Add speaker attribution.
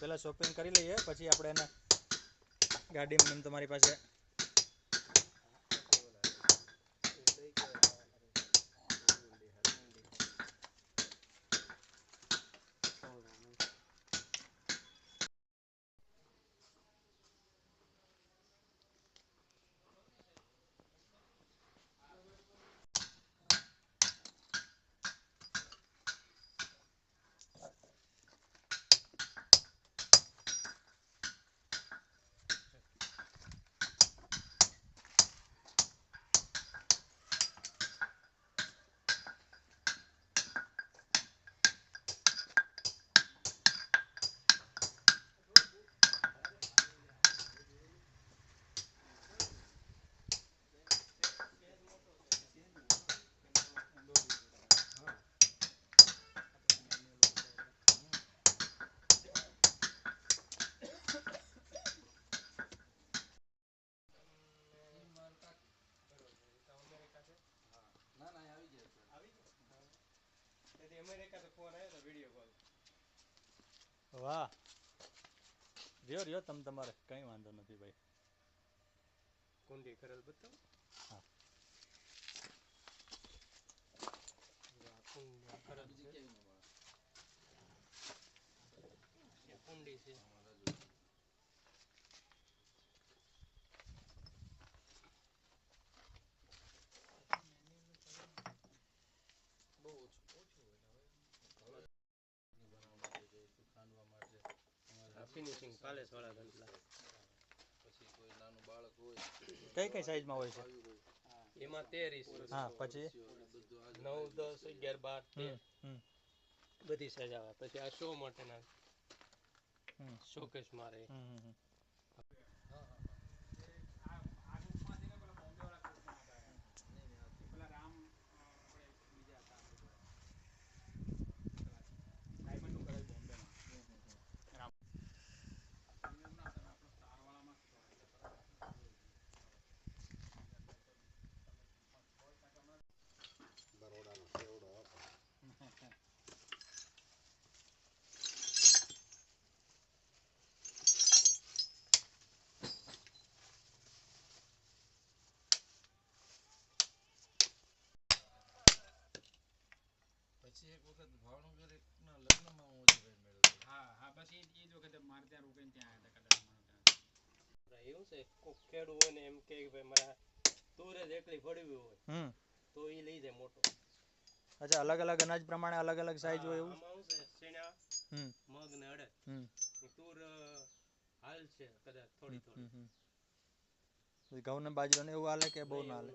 Speaker 1: પહેલાં શોપિંગ કરી લઈએ પછી આપણે એને ગાડીમાં તમારી પાસે વાહ. રહ્યો રહ્યો તમે તમારે. કંઈ વાંધો નથી ભાઈ.
Speaker 2: કુંડી કરેલ બતાવો?
Speaker 1: હા.
Speaker 2: કુંડી કરેલ છે. કુંડી છે. ફિનિશિંગ પાલેસ વાળા ગંટલા
Speaker 1: કઈ કઈ સાઈઝમાં હોય છે?
Speaker 2: એમાં તેર
Speaker 1: હા પછી?
Speaker 2: નવ દસ અગિયાર બાર બધી સાઈઝ આવે. પછી આ શો માટેના
Speaker 1: હમ.
Speaker 2: શોકેસ મારે.
Speaker 3: પછી એક વખત ભાવનગર લગ્નમાં હું ઓજીભાઈ મેળવ્યો
Speaker 4: હા હા બસ એ જ વખતે મારે ત્યાં રોકાઈને ત્યાં આવ્યા હતા કદાચ
Speaker 2: એવું છે કોક ખેડૂ હોય ને એમ કે કે ભાઈ મારા તુર જ એકલી પડવી હોય. તો એ લઈ જાય મોટો.
Speaker 1: અચ્છા અલગ અલગ અનાજ પ્રમાણે અલગ અલગ સાઈઝ હોય એવું?
Speaker 2: આમાં છે શેણા મગ ને અડદ. તુર હાલ છે કદાચ થોડી થોડી.
Speaker 1: ઘઉં ને બાજરો ને એવું હાલે કે બહુ ના હાલે?